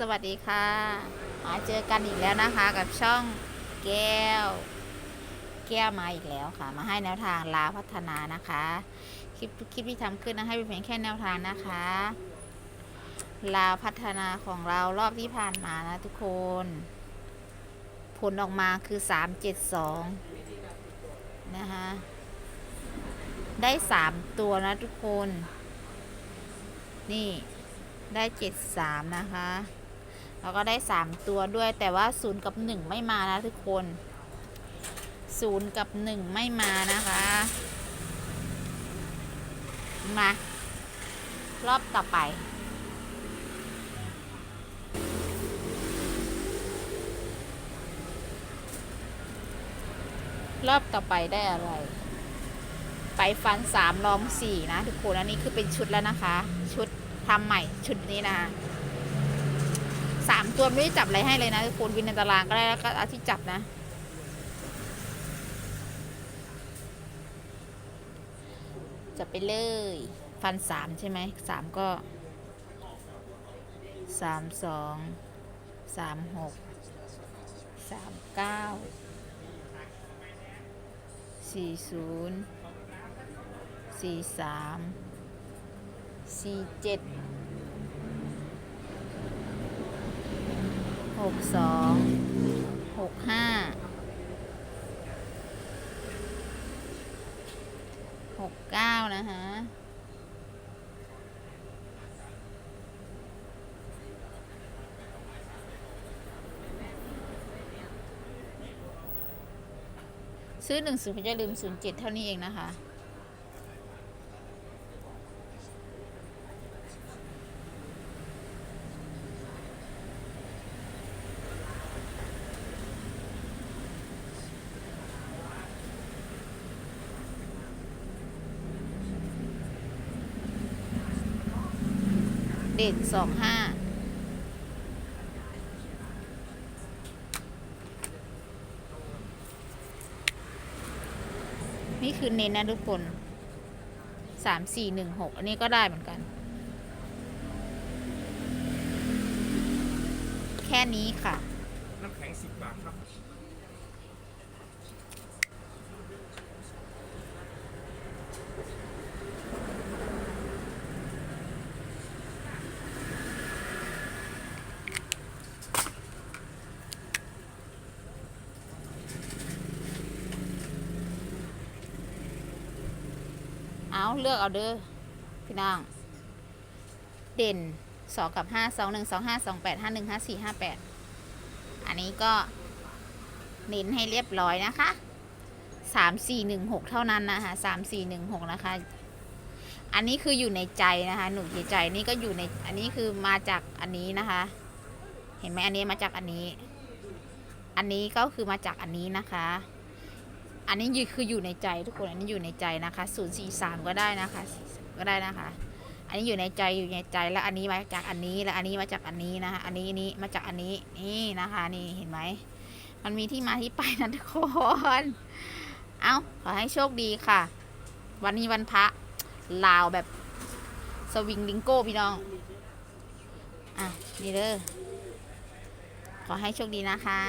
สวัสดีค่ะมาเจอกันอีกแล้วนะคะกับช่องแก้ว แก้วมาอีกแล้วค่ะ มาให้แนวทางลาพัฒนานะคะ คลิปคลิปที่ทำขึ้นนะให้เป็นเพียงแค่แนวทางนะคะ ลาพัฒนาของเรารอบที่ผ่านมานะทุกคน ผลออกมาคือ372นะคะได้3ตัวนะทุกคน นี่ได้เจ็ดสามนะคะ แล้วก็ได้สามตัวด้วยแต่ว่าศูนย์กับหนึ่งไม่มานะทุกคนศูนย์กับหนึ่งไม่มานะคะ มา รอบต่อไปรอบต่อไปได้อะไร ไปฟันสามลองสี่นะ ทุกคน อันนี้คือเป็นชุดแล้วนะคะ ชุดทำใหม่ชุดนี้นะ สามตัวไม่ได้จับอะไรให้เลยนะทุกคนวินในตารางก็ได้แล้วก็เอาที่จับนะ จับไปเลยฟันสามใช่ไหมสามก็สามสองสามหกสามเก้าสี่ศูนย์สี่สามสี่เจ็ด หกสองหกห้าหกเก้านะฮะซื้อหนึ่งศูนย์จะลืมศูนย์เจ็ดเท่านี้เองนะคะ เด่นสองห้านี่คือเน้นนะทุกคนสามสี่หนึ่งหกอันนี้ก็ได้เหมือนกัน แค่นี้ค่ะ น้ำแข็งสิบบาทครับ เอาเลือกเอาเด้อพี่น้อง เด่นสองกับห้าสองหนึ่งสองห้าสองแปดห้าหนึ่งห้าสี่ห้าแปดอันนี้ก็เน้นให้เรียบร้อยนะคะสามสี่หนึ่งหกเท่านั้นนะคะสามสี่หนึ่งหกนะคะ อันนี้คืออยู่ในใจนะคะหนูในใจนี่ก็อยู่ในอันนี้คือมาจากอันนี้นะคะ เห็นไหมอันนี้มาจากอันนี้ อันนี้ก็คือมาจากอันนี้นะคะ อันนี้ยู่คืออยู่ในใจทุกคนอันนี้อยู่ในใจนะคะศูนย์สี่สามก็ได้นะคะก็ได้นะคะ อันนี้อยู่ในใจอยู่ในใจแล้วอันนี้มาจากอันนี้แล้วอันนี้มาจากอันนี้นะคะอันนี้นี้มาจากอันนี้นี่นะคะ นี่เห็นไหมมันมีที่มาที่ไปนะทุกคนเอาขอให้โชคดีค่ะ วันนี้วันพระลาวแบบสวิงลิงโก้พี่น้องอะนี่เด้อขอให้โชคดีนะคะ